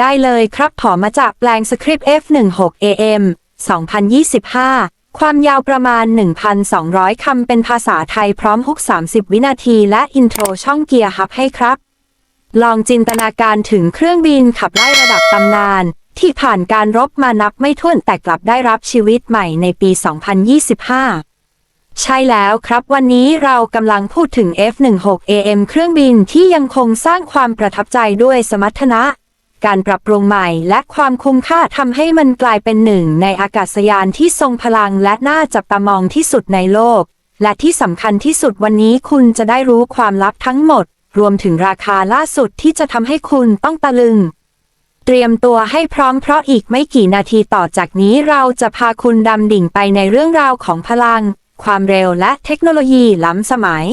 ได้เลยครับขอมาจากแปลงสคริปต์ F16 AM 2025 ความยาวประมาณ 1,200 คำเป็นภาษาไทยพร้อมฮุก 30 วินาทีและอินโทรช่องเกียร์ฮับให้ครับ ลองจินตนาการถึงเครื่องบินขับไล่ระดับตำนาน ที่ผ่านการรบมานับไม่ถ้วนแต่กลับได้รับชีวิตใหม่ในปี 2025 ใช่แล้วครับวันนี้เรากำลังพูดถึง F16 AM เครื่องบินที่ยังคงสร้างความประทับใจด้วยสมรรถนะ การปรับปรุงใหม่และความคุ้มค่าทำให้มันกลายเป็นหนึ่งในอากาศยานที่ทรงพลังและน่าจับตามองที่สุดในโลก และที่สำคัญที่สุดวันนี้คุณจะได้รู้ความลับทั้งหมด รวมถึงราคาล่าสุดที่จะทำให้คุณต้องตะลึง เตรียมตัวให้พร้อมเพราะอีกไม่กี่นาทีต่อจากนี้เราจะพาคุณดำดิ่งไปในเรื่องราวของพลัง ความเร็วและเทคโนโลยีล้ำสมัย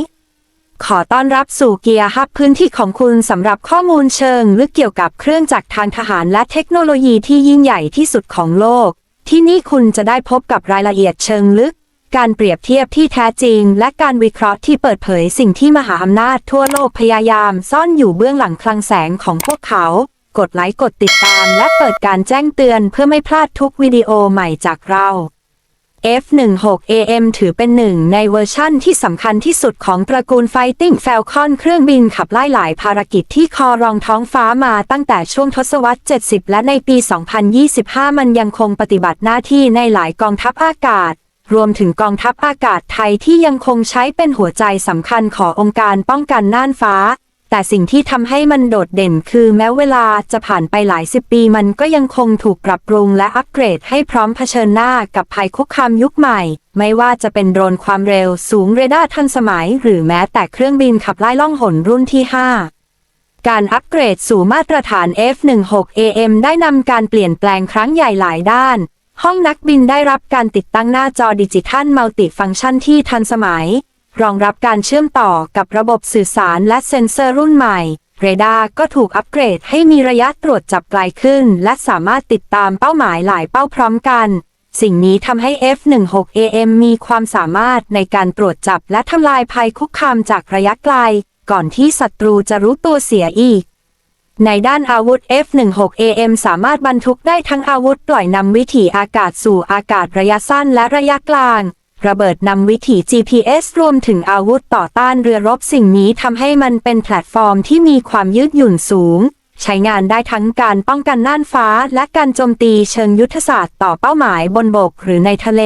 ขอต้อนรับสู่เกียร์ฮับพื้นที่ของคุณสำหรับข้อมูลเชิงลึกเกี่ยวกับเครื่องจักรทางทหารและเทคโนโลยีที่ยิ่งใหญ่ที่สุดของโลก ที่นี่คุณจะได้พบกับรายละเอียดเชิงลึก การเปรียบเทียบที่แท้จริง และการวิเคราะห์ที่เปิดเผยสิ่งที่มหาอำนาจทั่วโลกพยายามซ่อนอยู่เบื้องหลังคลังแสงของพวกเขา กดไลค์กดติดตาม และเปิดการแจ้งเตือนเพื่อไม่พลาดทุกวิดีโอใหม่จากเรา F16 AM ถือเป็นหนึ่งในเวอร์ชั่นที่สำคัญที่สุดของตระกูล Fighting Falcon เครื่องบินขับไล่หลายภารกิจที่คอรองท้องฟ้ามาตั้งแต่ช่วงทศวรรษ 70 และในปี 2025 มันยังคงปฏิบัติหน้าที่ในหลายกองทัพอากาศ รวมถึงกองทัพอากาศไทยที่ยังคงใช้เป็นหัวใจสำคัญขององค์การป้องกันน่านฟ้า แต่สิ่งที่ทำให้มันโดดเด่นคือแม้เวลาจะผ่านไปหลายสิบปีมันก็ยังคงถูกปรับปรุงและอัปเกรดให้พร้อมเผชิญหน้ากับภัยคุกคามยุคใหม่ ไม่ว่าจะเป็นโดรนความเร็วสูงเรดาร์ทันสมัย หรือแม้แต่เครื่องบินขับไล่ล่องหนรุ่นที่ 5การอัปเกรดสู่มาตรฐาน F16 AM ได้นำการเปลี่ยนแปลงครั้งใหญ่หลายด้าน ห้องนักบินได้รับการติดตั้งหน้าจอดิจิทัลมัลติฟังก์ชันที่ทันสมัย รองรับการเชื่อมต่อกับระบบสื่อสารและเซ็นเซอร์รุ่นใหม่ เรดาร์ก็ถูกอัปเกรดให้มีระยะตรวจจับไกลขึ้น และสามารถติดตามเป้าหมายหลายเป้าพร้อมกัน สิ่งนี้ทำให้ F16 AM มีความสามารถในการตรวจจับและทำลายภัยคุกคามจากระยะไกล ก่อนที่ศัตรูจะรู้ตัวเสียอีก ในด้านอาวุธ F16 AM สามารถบรรทุกได้ทั้งอาวุธปล่อยนำวิถีอากาศสู่อากาศระยะสั้นและระยะกลาง ระเบิดนำวิถี GPS รวมถึงอาวุธต่อต้านเรือรบสิ่งนี้ทำให้มันเป็นแพลตฟอร์มที่มีความยืดหยุ่นสูง ใช้งานได้ทั้งการป้องกันน่านฟ้า และการโจมตีเชิงยุทธศาสตร์ต่อเป้าหมายบนบกหรือในทะเล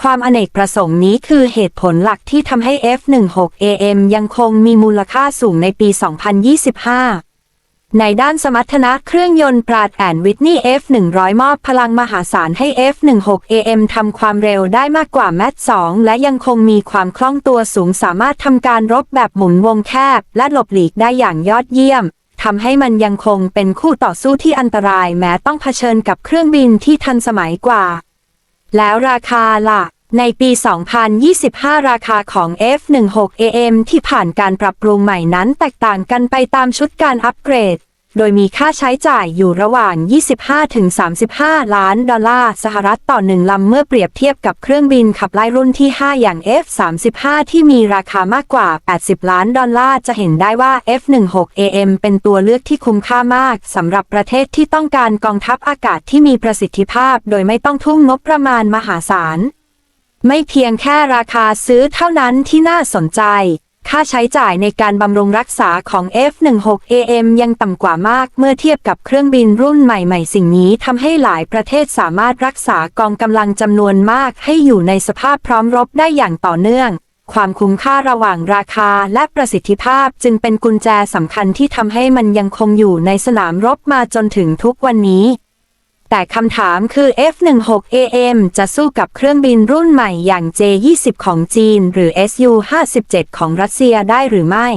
ความอเนกประสงค์นี้คือเหตุผลหลักที่ทำให้ F16 AM ยังคงมีมูลค่าสูงในปี 2025 ในด้านสมรรถนะเครื่องยนต์ปราดแอนวิทนี่ F100 มอบพลังมหาศาลให้ F16 AM ทำความเร็วได้มากกว่าแมท2และยังคงมีความคล่องตัวสูงสามารถทำการรบแบบหมุนวงแคบ และหลบหลีกได้อย่างยอดเยี่ยมทำให้มันยังคงเป็นคู่ต่อสู้ที่อันตรายแม้ต้องเผชิญกับเครื่องบินที่ทันสมัยกว่า แล้วราคาล่ะ ในปี 2025 ราคาของ F16 AM ที่ผ่านการปรับปรุงใหม่นั้นแตกต่างกันไปตามชุดการอัปเกรด โดยมีค่าใช้จ่ายอยู่ระหว่าง 25-35 ล้านดอลลาร์สหรัฐต่อหนึ่งลำเมื่อเปรียบเทียบกับเครื่องบินขับไล่รุ่นที่ 5 อย่าง F35 ที่มีราคามากกว่า 80 ล้านดอลลาร์จะเห็นได้ว่า F16 AM เป็นตัวเลือกที่คุ้มค่ามากสำหรับประเทศที่ต้องการกองทัพอากาศที่มีประสิทธิภาพ โดยไม่ต้องทุ่มงบประมาณมหาศาล ไม่เพียงแค่ราคาซื้อเท่านั้นที่น่าสนใจ ค่าใช้จ่ายในการบำรุงรักษาของ F16 AM ยังต่ำกว่ามากเมื่อเทียบกับเครื่องบินรุ่นใหม่ๆ สิ่งนี้ทำให้หลายประเทศสามารถรักษากองกำลังจำนวนมากให้อยู่ในสภาพพร้อมรบได้อย่างต่อเนื่อง ความคุ้มค่าระหว่างราคาและประสิทธิภาพจึงเป็นกุญแจสำคัญที่ทำให้มันยังคงอยู่ในสนามรบมาจนถึงทุกวันนี้ แต่คำถามคือ F16 AM จะสู้กับเครื่องบินรุ่นใหม่อย่าง J20 ของจีน หรือ Su-57 ของรัสเซียได้หรือไม่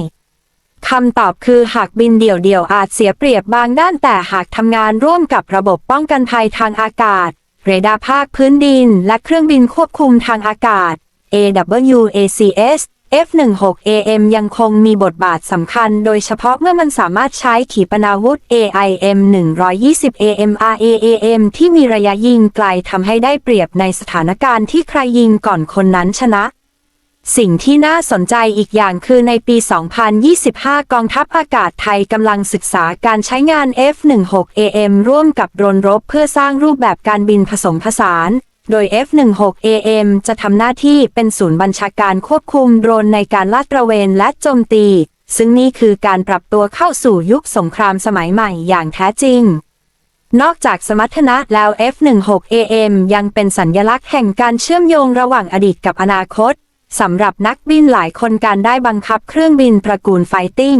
คำตอบคือหากบินเดี่ยวๆ อาจเสียเปรียบบางด้านแต่หากทำงานร่วมกับระบบป้องกันภัยทางอากาศ เรดาร์ภาคพื้นดิน และเครื่องบินควบคุมทางอากาศ AWACS F-16AM ยังคงมีบทบาทสำคัญโดยเฉพาะเมื่อมันสามารถใช้ขีปนาวุธ AIM 120 AMRAAM ที่มีระยะยิงไกลทำให้ได้เปรียบในสถานการณ์ที่ใครยิงก่อนคนนั้นชนะ สิ่งที่น่าสนใจอีกอย่างคือในปี 2025 กองทัพอากาศไทยกำลังศึกษาการใช้งาน F-16AM ร่วมกับโดรนรบเพื่อสร้างรูปแบบการบินผสมผสาน โดย F-16AM จะทำหน้าที่เป็นศูนย์บัญชาการควบคุมโดรนในการลาดตระเวนและโจมตี ซึ่งนี่คือการปรับตัวเข้าสู่ยุคสงครามสมัยใหม่อย่างแท้จริง นอกจากสมรรถนะแล้ว F-16AM ยังเป็นสัญญลักษณ์แห่งการเชื่อมโยงระหว่างอดีตกับอนาคตสำหรับนักบินหลายคนการได้บังคับเครื่องบินตระกูลไฟติ้ง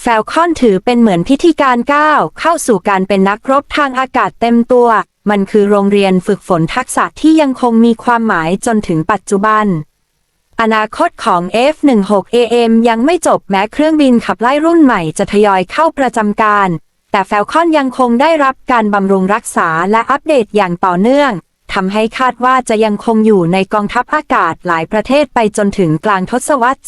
แฟลคอนถือเป็นเหมือนพิธีการก้าวเข้าสู่การเป็นนักรบทางอากาศเต็มตัว มันคือโรงเรียนฝึกฝนทักษะที่ยังคงมีความหมายจนถึงปัจจุบัน อนาคตของ F-16AM ยังไม่จบแม้เครื่องบินขับไล่รุ่นใหม่จะทยอยเข้าประจำการ แต่แฟลคอนยังคงได้รับการบำรุงรักษาและอัปเดตอย่างต่อเนื่องทำให้คาดว่าจะยังคงอยู่ในกองทัพอากาศหลายประเทศไปจนถึงกลางทศวรรษ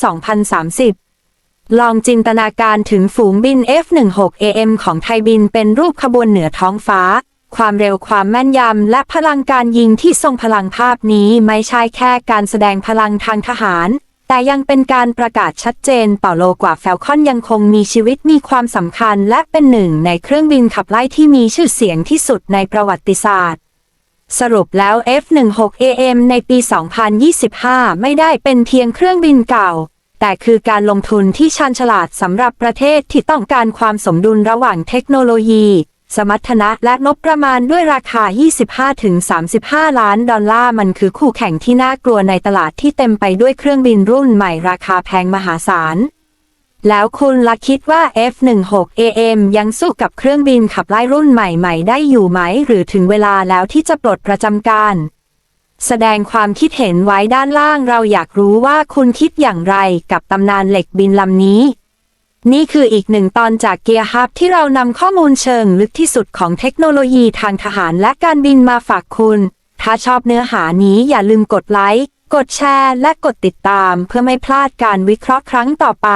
2030 ลองจินตนาการถึงฝูงบิน F-16AM ของไทยบินเป็นรูปขบวนเหนือท้องฟ้า ความเร็วความแม่นยำ และพลังการยิงที่ทรงพลังภาพนี้ไม่ใช่แค่การแสดงพลังทางทหาร แต่ยังเป็นการประกาศชัดเจนต่อโลกว่าแฟลคอนยังคงมีชีวิตมีความสำคัญ และเป็นหนึ่งในเครื่องบินขับไล่ที่มีชื่อเสียงที่สุดในประวัติศาสตร์สรุปแล้ว F-16AM ในปี 2025 ไม่ได้เป็นเพียงเครื่องบินเก่า แต่คือการลงทุนที่ชาญฉลาดสำหรับประเทศที่ต้องการความสมดุลระหว่างเทคโนโลยี สมรรถนะและงบประมาณด้วยราคา 25-35 ล้านดอลลาร์มันคือคู่แข่งที่น่ากลัวในตลาดที่เต็มไปด้วยเครื่องบินรุ่นใหม่ราคาแพงมหาศาล แล้วคุณล่ะคิดว่า F-16AM ยังสู้กับเครื่องบินขับไล่รุ่นใหม่ๆ ได้อยู่ไหม หรือถึงเวลาแล้วที่จะปลดประจำการแสดงความคิดเห็นไว้ด้านล่างเราอยากรู้ว่าคุณคิดอย่างไรกับตำนานเหล็กบินลำนี้ นี่คืออีกหนึ่งตอนจากเกียร์ฮับที่เรานำข้อมูลเชิงลึกที่สุดของเทคโนโลยีทางทหารและการบินมาฝากคุณ ถ้าชอบเนื้อหานี้อย่าลืมกดไลค์ กดแชร์ และกดติดตามเพื่อไม่พลาดการวิเคราะห์ครั้งต่อไป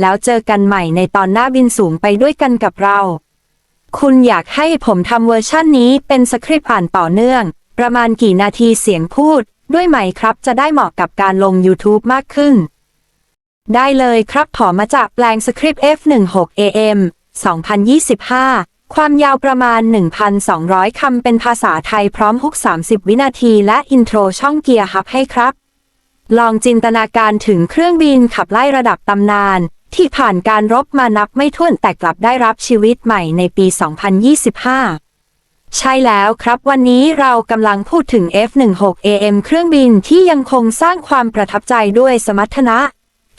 แล้วเจอกันใหม่ในตอนหน้าบินสูงไปด้วยกันกับเรา คุณอยากให้ผมทำเวอร์ชั่นนี้เป็นสคริปต์อ่านต่อเนื่อง ประมาณกี่นาทีเสียงพูด ด้วยไหมครับจะได้เหมาะกับการลง YouTube มากขึ้น ได้เลยครับถอมาจากแปลงสคริปต์ F16AM 2025 ความยาวประมาณ 1,200 คำเป็นภาษาไทยพร้อมฮุก 30 วินาทีและอินโทรช่องเกียร์ฮับให้ครับ ลองจินตนาการถึงเครื่องบินขับไล่ระดับตำนาน ที่ผ่านการรบมานับไม่ถ้วนแต่กลับได้รับชีวิตใหม่ในปี 2025ใช่แล้วครับวันนี้เรากำลังพูดถึง F16AM เครื่องบินที่ยังคงสร้างความประทับใจด้วยสมรรถนะ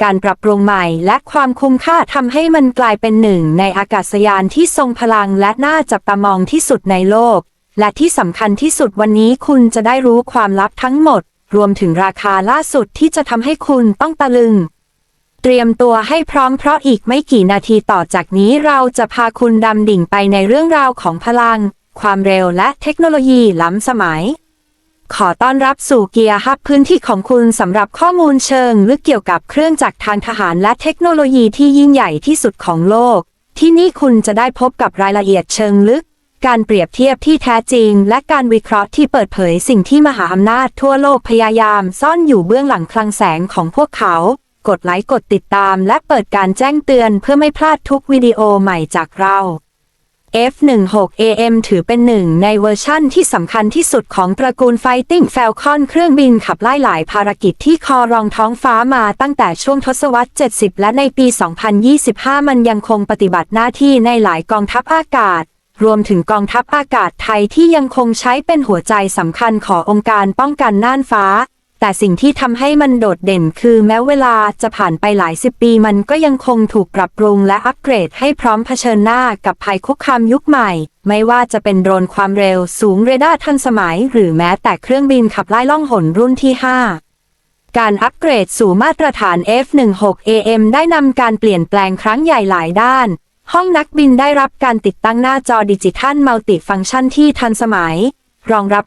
การปรับปรุงใหม่และความคุ้มค่าทำให้มันกลายเป็นหนึ่งในอากาศยานที่ทรงพลังและน่าจับตามองที่สุดในโลก และที่สำคัญที่สุดวันนี้คุณจะได้รู้ความลับทั้งหมด รวมถึงราคาล่าสุดที่จะทำให้คุณต้องตะลึง เตรียมตัวให้พร้อมเพราะอีกไม่กี่นาทีต่อจากนี้เราจะพาคุณดำดิ่งไปในเรื่องราวของพลัง ความเร็วและเทคโนโลยีล้ำสมัย ขอต้อนรับสู่เกียร์ฮับพื้นที่ของคุณสำหรับข้อมูลเชิงลึกเกี่ยวกับเครื่องจักรทางทหารและเทคโนโลยีที่ยิ่งใหญ่ที่สุดของโลก ที่นี่คุณจะได้พบกับรายละเอียดเชิงลึก การเปรียบเทียบที่แท้จริง และการวิเคราะห์ที่เปิดเผยสิ่งที่มหาอำนาจทั่วโลกพยายามซ่อนอยู่เบื้องหลังคลังแสงของพวกเขา กดไลค์กดติดตาม และเปิดการแจ้งเตือนเพื่อไม่พลาดทุกวิดีโอใหม่จากเรา F16AM ถือเป็นหนึ่งในเวอร์ชั่นที่สำคัญที่สุดของตระกูล Fighting Falcon เครื่องบินขับไล่หลายภารกิจที่คอรองท้องฟ้ามาตั้งแต่ช่วงทศวรรษ 70 และในปี 2025 มันยังคงปฏิบัติหน้าที่ในหลายกองทัพอากาศ รวมถึงกองทัพอากาศไทยที่ยังคงใช้เป็นหัวใจสำคัญขององค์การป้องกันน่านฟ้า แต่สิ่งที่ทำให้มันโดดเด่นคือแม้เวลาจะผ่านไปหลายสิบปีมันก็ยังคงถูกปรับปรุงและอัปเกรดให้พร้อมเผชิญหน้ากับภัยคุกคามยุคใหม่ ไม่ว่าจะเป็นโดรนความเร็วสูงเรดาร์ทันสมัย หรือแม้แต่เครื่องบินขับไล่ล่องหนรุ่นที่ 5 การอัปเกรดสู่มาตรฐาน F16AM ได้นำการเปลี่ยนแปลงครั้งใหญ่หลายด้าน ห้องนักบินได้รับการติดตั้งหน้าจอดิจิทัลมัลติฟังก์ชันที่ทันสมัย รองรับ